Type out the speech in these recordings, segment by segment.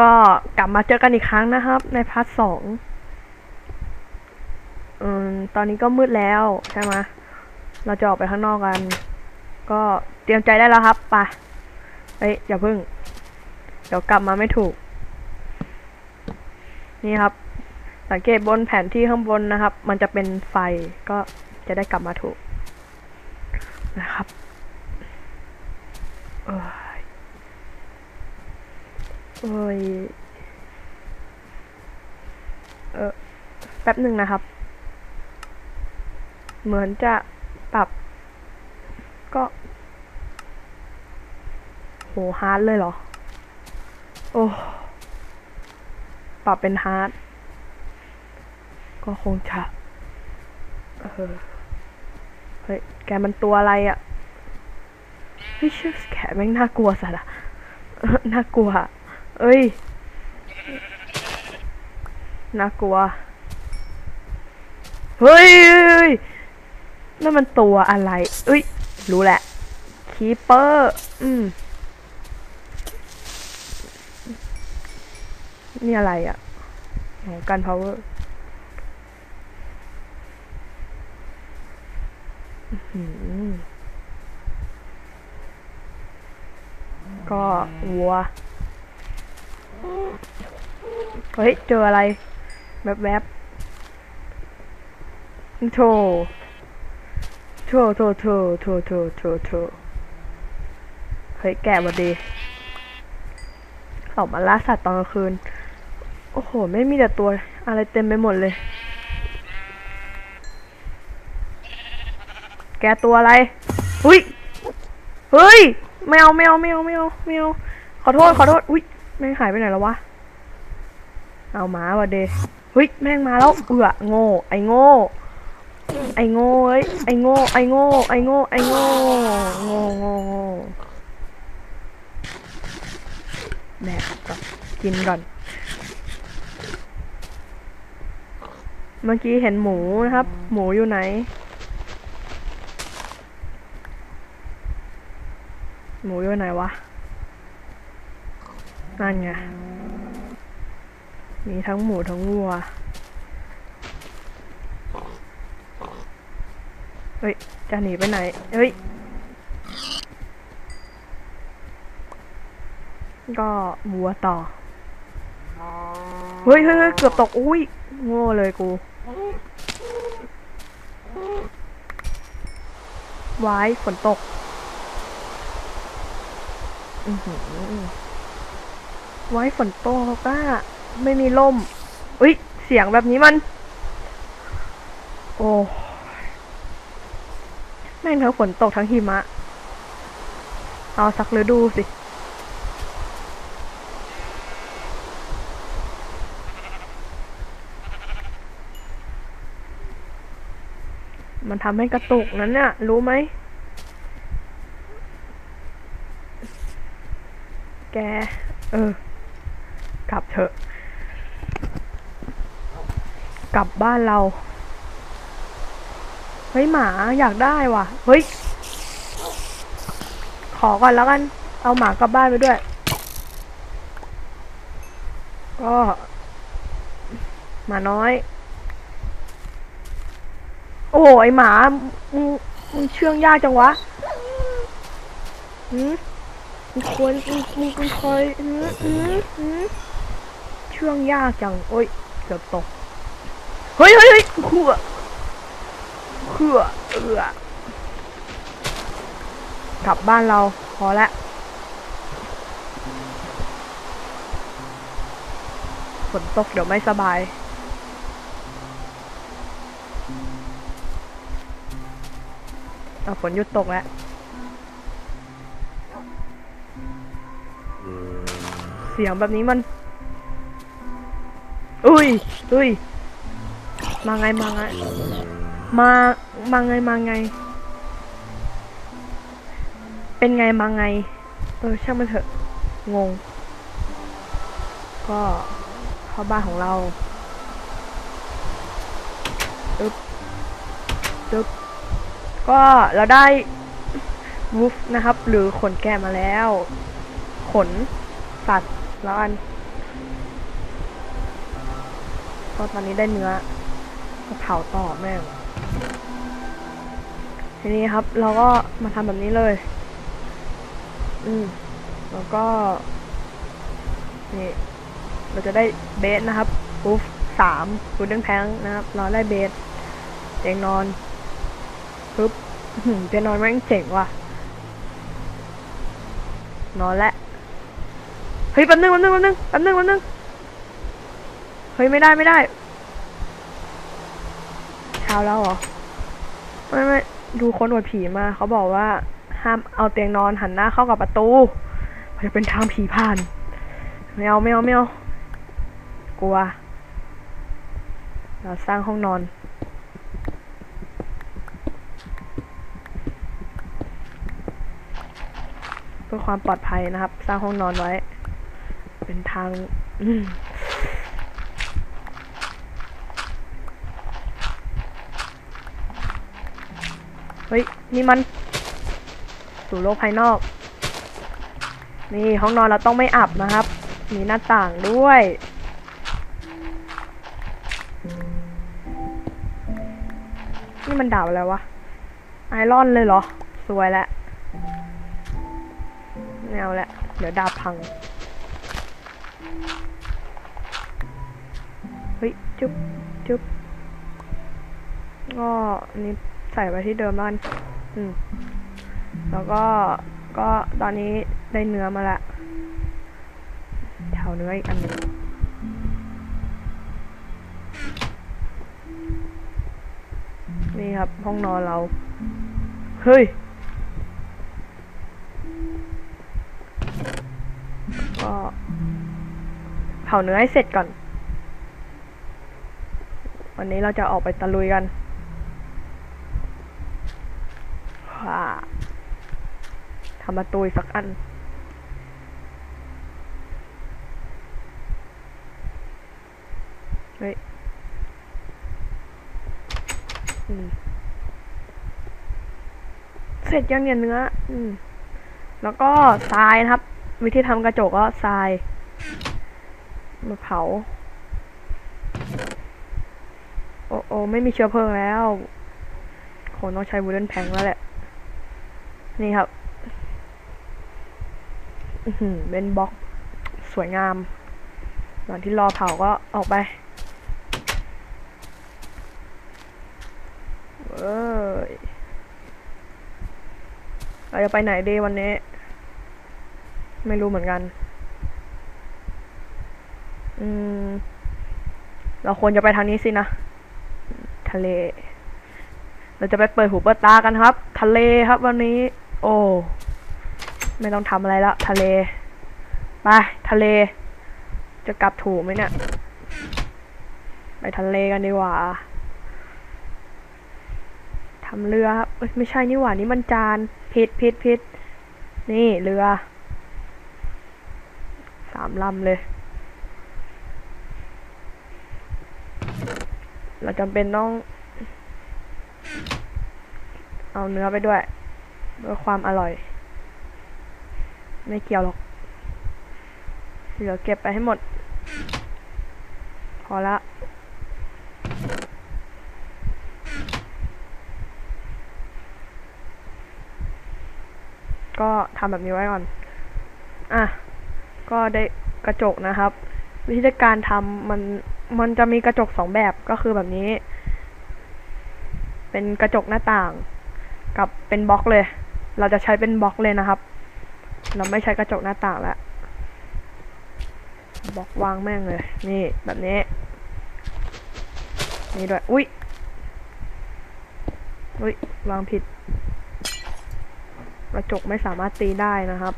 ก็กลับมาเจอกันอีกครั้งนะครับ ในพาร์ทสองอืมตอนนี้ก็มืดแล้วใช่ไหมเราจะออกไปข้างนอกกัน ก็เตรียมใจได้แล้วครับไปเอ้ยอย่าพึ่ง เดี๋ยวกลับมาไม่ถูก นี่ครับ สังเกตบนแผนที่ข้างบนนะครับ มันจะเป็นไฟก็จะได้กลับมาถูกนะครับ เอ้ย เอ้ย เออแป๊บหนึ่งนะครับ เหมือนจะปรับ ก็ โห ฮาร์ดเลยเหรอ โอ้ ปรับเป็นฮาร์ด ก็คงจะ เออ เฮ้ย แกมันตัวอะไรอะ่ะเฮ้ยชื่อแกแม่งน่ากลัวสัสอะน่ากลัว เอ้ย น่ากลัว เฮ้ยนั่นมันตัวอะไร เอ้ย รู้แหละ คีเปอร์ อืม นี่อะไรอะ่ะอ๋อกันพาวเวอร์ก็วัว เฮ้ย เจออะไร แวบๆบบโถโถโถโถโถโถโถโถเฮ้ย แกะมดดีออกมาล่าสัตว์ตอนกลางคืน โอ้โห ไม่มีแต่ตัวอะไรเต็มไปหมดเลย แกตัวอะไร อุ้ย เฮ้ย ไม่เอาไม่เอาไม่เอาไม่เอาไม่เอาขอโทษ ขอโทษ อุ้ย แม่งหายไปไหนแล้ววะ เอาหมาวะเดเฮ้ยแม่งมาแล้วเอือโง่ไอโง่ไอโง่เอ้ยไอโง่ไอโง่ไอโง่ไอโง่โง่โง่โง่แดกก่อนกินก่อน เมื่อกี้เห็นหมูนะครับ หมูอยู่ไหนหมูอยู่ไหนวะ นั่นไง มีทั้งหมูทั้งวัว เฮ้ย จะหนีไปไหน เฮ้ย ก็วัวต่อ เฮ้ยเฮ้ยเกือบตก อุ้ย โง่เลยกูไว้ฝนตก อือหือ ไว้ฝนตกก็ไม่มีล่ม อุ้ย เสียงแบบนี้มัน โอ้ แม่งทั้งฝนตกทั้งหิมะ เอาสักฤดูสิ มันทำให้กระตุกนั้นเนี่ยรู้ไหม แก เออ กลับเถอะ ก ลับบ้านเรา เฮ้ยหมาอยากได้ว่ะ เฮ้ย ขอก่อนแล้วกัน เอาหมากลับบ้านไปด้วย ก็หมาน้อย โอ้โหมา มึงมึงเชื่องยากจังวะหืมมึงควรมึงมึงคอยอืมอืมอืมเชื่องยากจัง โอ้ย เกือบตก ฮ้ยเฮ้ยเฮ้ยเขื่อเขื่อเอือกลับบ้านเราพอละฝนตกเดี๋ยวไม่สบาย เอาฝนหยุดตกแล้วเสียงแบบนี้มัน อุ้ยอุ้ย มาไงมาไง มามาไงมาไง เป็นไงมาไง เออช่างมันเถอะ งง ก็เข้าบ้านของเราอึ๊บอึ๊บก็เราได้วูฟนะครับ หรือขนแกะมาแล้ว ขนสัตว์แล้วกันก็ตอนนี้ได้เนื้อ เผาต่อแม่งทีนี้ครับ เราก็มาทำแบบนี้เลย อืม แล้วก็ นี่ เราจะได้เบสนะครับปุ๊บสามฟูดเดนแพงนะครับ เราได้เบสเตียงนอนปุ๊บเตียงนอนแม่งเจ๋งว่ะ นอนแล้วเฮ้ยแป๊บนึงแป๊บนึงแป๊บนึงแป๊บนึงแป๊บนึงเฮ้ยไม่ได้ไม่ได้ ช้าแล้วเหรอ ไม่ไม่ดูคนอวดผีมา เขาบอกว่า ห้ามเอาเตียงนอนหันหน้าเข้ากับประตูมันจะเป็นทางผีผ่าน ไม่เอาไม่เอาไม่เอากลัว เราสร้างห้องนอน เพื่อความปลอดภัยนะครับ สร้างห้องนอนไว้ เป็นทางอืมเฮ้ย นี่มัน สู่โลกภายนอก นี่ห้องนอนเราต้องไม่อับนะครับ มีหน้าต่างด้วย นี่มันดาบอะไรวะ ไอรอนเลยเหรอ สวยแล้วไม่เอาละ เดี๋ยวดาบพัง เฮ้ย จุ๊บจุ๊บก็นนี้ ใส่ไว้ที่เดิมแล้วกันอืม แล้วก็ก็ตอนนี้ได้เนื้อมาละแถวเนื้ออีกอันนึงนี่ครับ ห้องนอนเรา เฮ้ยก็เผาเนื้อให้เสร็จก่อน วันนี้เราจะออกไปตะลุยกันว้า ทำประตูอีกสักอัน เฮ้ยเสร็จยังเนี่ยเนื้อ อืม แล้วก็ทรายนะครับ วิธีทำกระจกก็ทราย มาเผา โอ้โอไม่มีเชื้อเพลิงแล้วคงต้องใช้วูดเดนแพงแล้วแหละ นี่ครับ เป็นบล็อกสวยงาม ตอนที่รอเผาก็ออกไป เอ้ยเราจะไปไหนดีวันนี้ ไม่รู้เหมือนกัน อืม เราควรจะไปทางนี้สินะ ทะเล เราจะไปเปิดหูเปิดตากันครับ ทะเลครับวันนี้ โอ้ ไม่ต้องทำอะไรละทะเล ไป ทะเล จะกลับถูกไหมเนี่ย ไปทะเลกันดีกว่าทำเรือครับไม่ใช่นี่หว่า นี่มันจานผิดผิดผิดนี่เรือ สามลำเลย เราจำเป็นต้อง เอาเนื้อไปด้วยเพื่อความอร่อย ไม่เกี่ยวหรอกเดี๋ยวเก็บไปให้หมด พอละก็ทำแบบนี้ไว้ก่อน อะ ก็ได้กระจกนะครับ วิธีการทำมัน มันจะมีกระจกสองแบบก็คือแบบนี้ เป็นกระจกหน้าต่าง กับเป็นบล็อกเลย เราจะใช้เป็นบล็อกเลยนะครับ เราไม่ใช้กระจกหน้าต่างแล้วบอกวางแม่งเลย นี่แบบนี้ นี่ด้วย อุ้ย อุ้ย วางผิด กระจกไม่สามารถตีได้นะครับ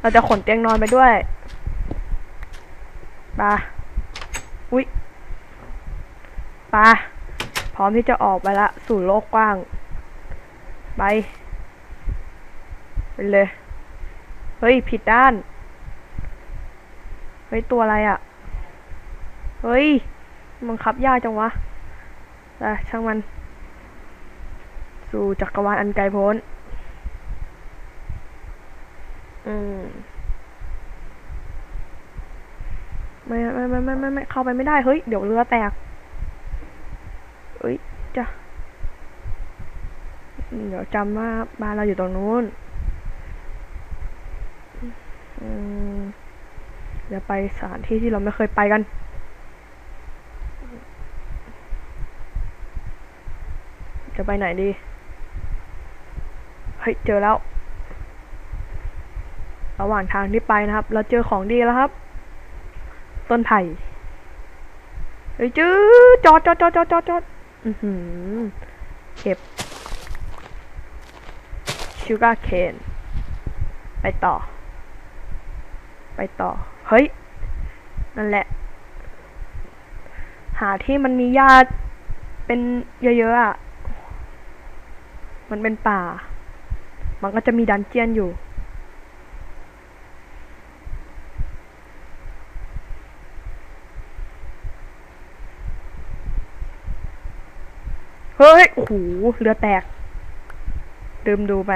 เราจะขนเตียงนอนไปด้วยปาอุ้ยปาพร้อมที่จะออกไปละสู่โลกกว้าง ไป ไปเลย เฮ้ย ผิดด้าน เฮ้ย ตัวอะไรอะ่ะ เฮ้ย มันคับยากจังวะแต่ช่างมัน สู่จักรวาลอันไกลโพ้น อืมไม่ไม่ไม่ไม่ไม่ไม่เข้าไปไม่ได้ เฮ้ย เดี๋ยวเรือแตกเอ้ย เดี๋ยวจำว่าบ้านเราอยู่ตรงนู้นเดี๋ยวไปสถานที่ที่เราไม่เคยไปกัน จะไปไหนดี เฮ้ย เจอแล้ว ระหว่างทางที่ไปนะครับ เราเจอของดีแล้วครับ ต้นไผ่เฮ้ยจื้อจอดจอดจอดจอดจอดจอดอือหือเก็บ ชูกาเคนไปต่อ ไปต่อ เฮ้ย นั่นแหละ หาที่มันมีหญ้าเป็นเยอะๆอะ มันเป็นป่า มันก็จะมีดันเจียนอยู่ เฮ้ย โอ้โห เรือแตกลืมดูไป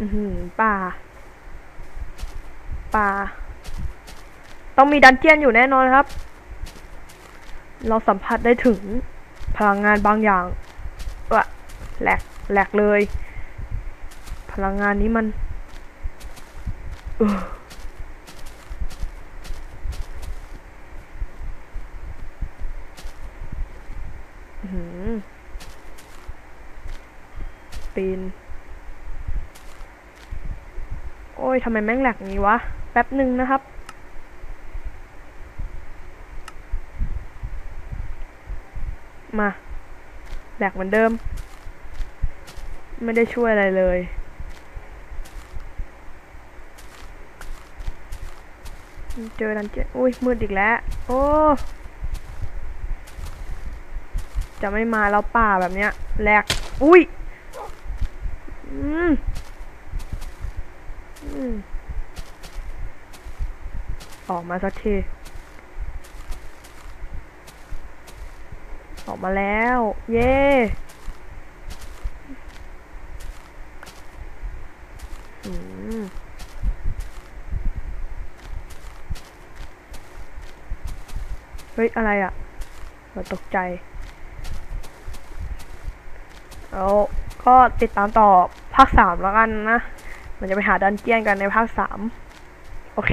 อืป่า ป่า ต้องมีดันเจียนอยู่แน่นอนครับ เราสัมผัสได้ถึงพลังงานบางอย่างเอะแหลกแหลกเลย พลังงานนี้มันอือหือปีน โอ้ยทำไมแม่งแหลกงี้วะ แป๊บหนึ่งนะครับ มาแหลกเหมือนเดิม ไม่ได้ช่วยอะไรเลยเจอดันเจนอุ้ยมืดอีกแล้ว โอ้ จะไม่มาแล้วป่าแบบเนี้ยแหลก อุ้ย อืม อืม ออกมาสักที ออกมาแล้ว เย้อืมเฮ้ย อะไรอะเราตกใจ เอาก็ติดตามต่อภาคสามแล้วกันนะ มันจะไปหาดันเจียนกันในภาคสาม โอเค